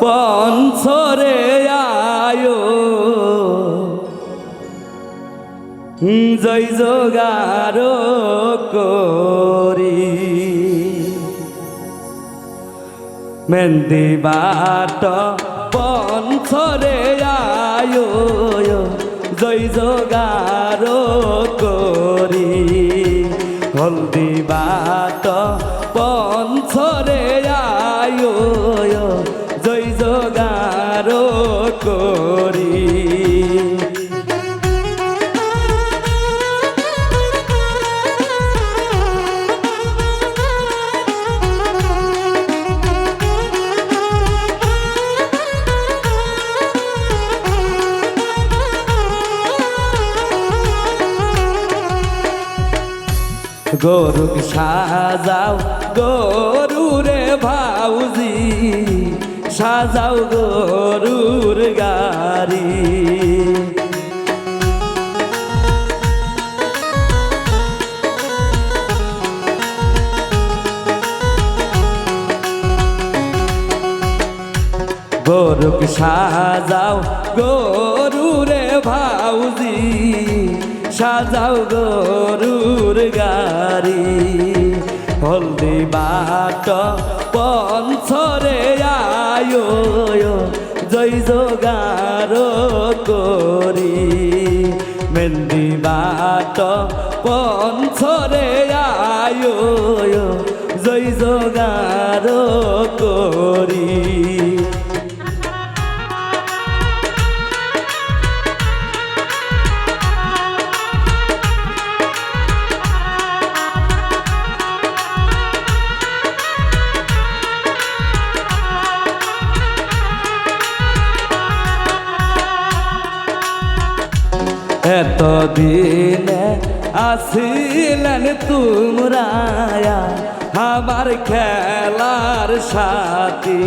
পঞ্চরে আয়ো। জয় জগার করি। মেন্দি বাট পঞ্চরে আয়ো। জয় জগার করি। হলদি বাট গরুক সাজাও গরুরে ভাউজি। সাজাও গরুর গাড়ি। গরুক সাজাও গরুরে ভাউজি। সাজাও গরুর গাড়ি। হলদি বাট পঞ্চরে আয়ো, জয় জগার করি। মেন্দি বাট পঞ্চরে আয়ো, জয় জগার করি। এতদিনে আসিলেন তোমরা আমার খেলার সাথী।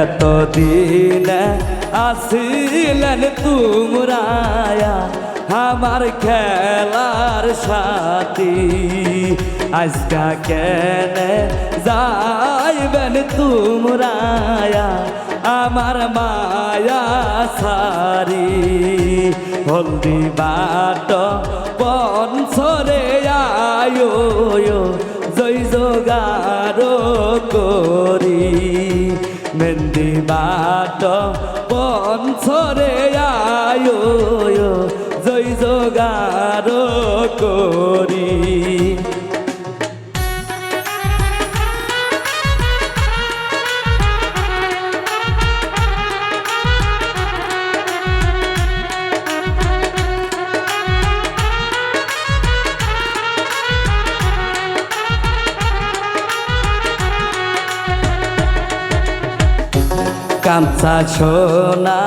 এতদিনে আসিলেন তোমরা আমার খেলার সাথী। আজকা কেনে যাইবেন তোমরা আমার মায়া সারি। হলদি বাট পঞ্চরে আয়ো জয় জগার করি। মেন্দি বাট পঞ্চরে আয়ো জয় জগার করি। কাঞ্চা সোনা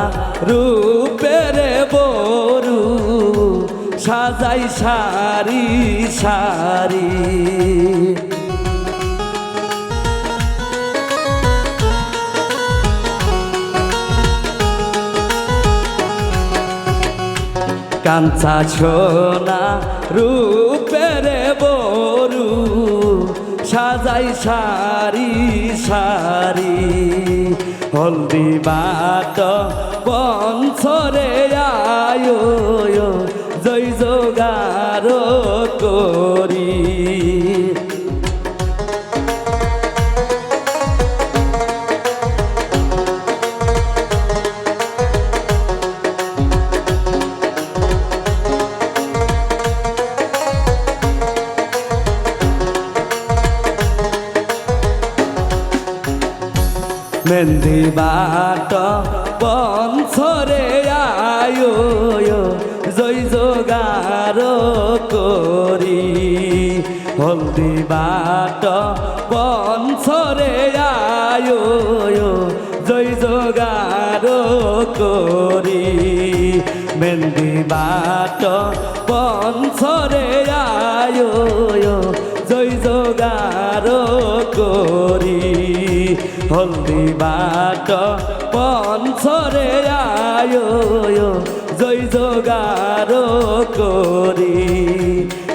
রূপের বরু সাজাই সারি সারি। কাঞ্চা সোনা রূপের বরু সাজাই সারি সারি। হলদি বাত বংশরে আয় জয় যোগার করি। মেন্দি বাট পঞ্চরে আয়ো জয় জগার করি। হলদি বাট পঞ্চরে আয়ো জয় জগার করি। মেন্দি বাট পঞ্চরে আয়ো হলদি বাট পঞ্চরে আয়ো জয় জোগার করি।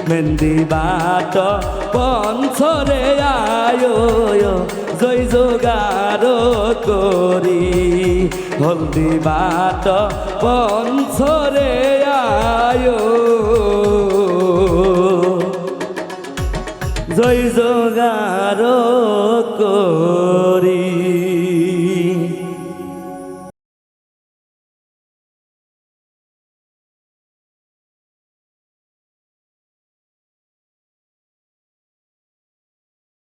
মেহেন্দি বাট পঞ্চরে আয়ো জয় জোগার করি। হলদি বাট পঞ্চরে আয়ো জয় জোগার করি।